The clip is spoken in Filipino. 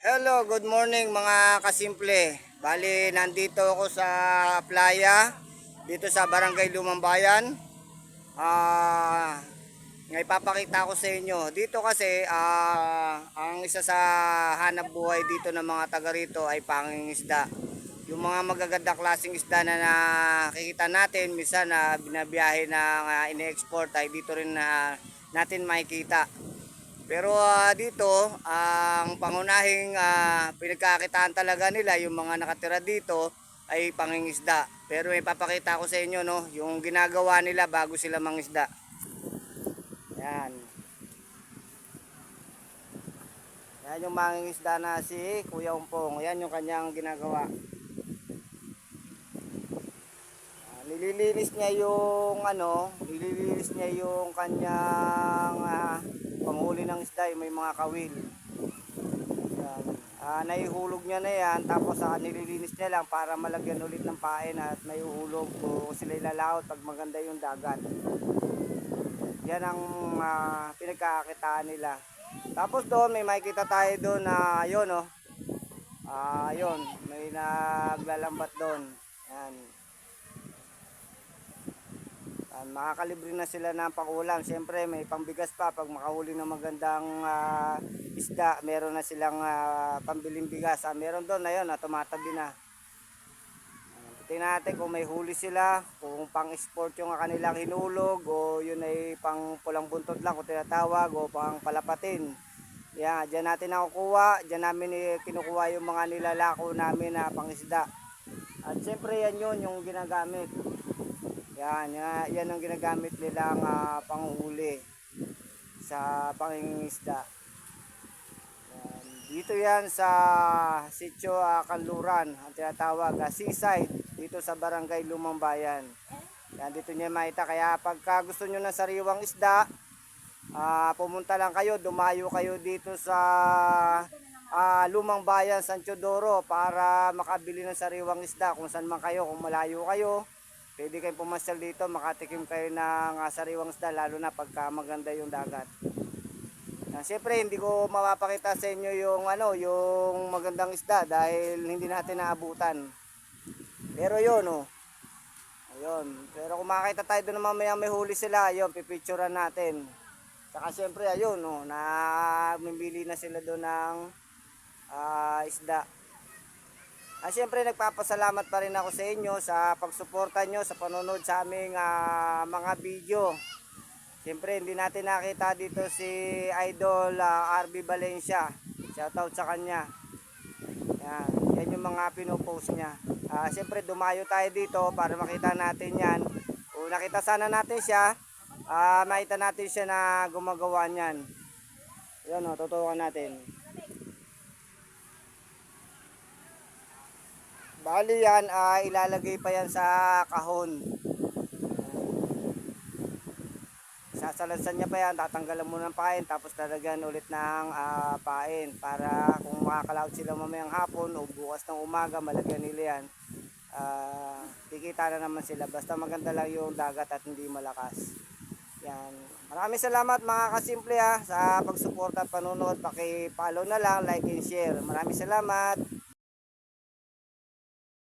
Hello, good morning mga kasimple. Bali, nandito ako sa playa, dito sa Barangay Lumang Bayan. Ah, ngay papakita ko sa inyo. Dito kasi, ah, ang isa sa hanap buhay dito ng mga taga rito ay pangingisda. Yung mga magaganda klaseng isda na nakikita natin, minsan na binabiyahe na ah, ine-export ay dito rin na natin makikita. Pero ah, dito, ang pangunahing ah, pinagkakitaan talaga nila, yung mga nakatira dito, ay pangingisda. Pero may papakita ko sa inyo, no, yung ginagawa nila bago sila mangisda. Yan. Yan yung mangingisda na si Kuya Umpong. Yan yung kanyang ginagawa. Ah, nililinis niya yung ano, nililinis niya yung kanyang panghuli ng isda, yung may mga kawil. Yan. Ah, naihulog niya na yan, tapos ah, nililinis niya lang para malagyan ulit ng pain at may uhulog o sila ilalaot pag maganda yung dagat. Yan ang ah, pinagkakakitaan nila. Tapos doon, may makikita tayo doon na yun, oh. Ah, yun, may naglalambat doon. Yan. Ah, makakalibre na sila ng pangulam. Siyempre, may pambigas pa pag makahuli ng magandang ah, isda. Meron na silang ah, pambiling bigas. Ah, meron doon na yun, na tumatabi na. Ah, Tingnan natin kung may huli sila, kung pang-export yung kanilang hinulog o yun ay pang pulang buntot lang kung tinatawag o pang palapatin. Yan, dyan natin nakukuha, dyan namin eh, kinukuha yung mga nilalako namin na pangisda. At siyempre yan yun yung ginagamit. Yan, yan, ang ginagamit nilang ah, panghuli sa pangingisda. Yan. Dito yan sa Sitio ah, Kanluran, ang tinatawag ah, seaside, dito sa Barangay Lumang Bayan. Yan, dito niya makita. Kaya pagka gusto nyo ng sariwang isda, ah, pumunta lang kayo, dumayo kayo dito sa ah, Lumang Bayan, San Teodoro para makabili ng sariwang isda kung saan man kayo, kung malayo kayo. Pwede kayong pumasyal dito, makatikim kayo ng ah, sariwang isda, lalo na pagka maganda yung dagat. Yan, Siyempre, hindi ko mapapakita sa inyo yung ano, yung magandang isda dahil hindi natin naabutan. Pero yun, oh. Ayun. Pero kung makakita tayo doon mamaya may huli sila, ayun, pipicturean natin. Saka siyempre, ayun, oh, na na sila doon ng ah, isda. Ah, siyempre, nagpapasalamat pa rin ako sa inyo sa pagsuporta nyo sa panonood sa aming ah, mga video. Siyempre, hindi natin nakita dito si Idol ah, RB Valencia. Shoutout sa kanya. Yan, yan yung mga pinopost niya. Ah, siyempre, dumayo tayo dito para makita natin yan. Kung nakita sana natin siya, ah, makita natin siya na gumagawa niyan. Yan o, tutukan natin. Bali yan, ah, ilalagay pa yan sa kahon. Sasalansan niya pa yan, tatanggalan mo ng pain, tapos lalagyan ulit ng ah, pain para kung makakalawit sila mamayang hapon o bukas ng umaga, malagyan nila yan. Ah, kikita na naman sila, basta maganda lang yung dagat at hindi malakas. Yan. Maraming salamat mga kasimple ha, sa pagsuporta at panonood. Paki-follow na lang, like and share. Maraming salamat.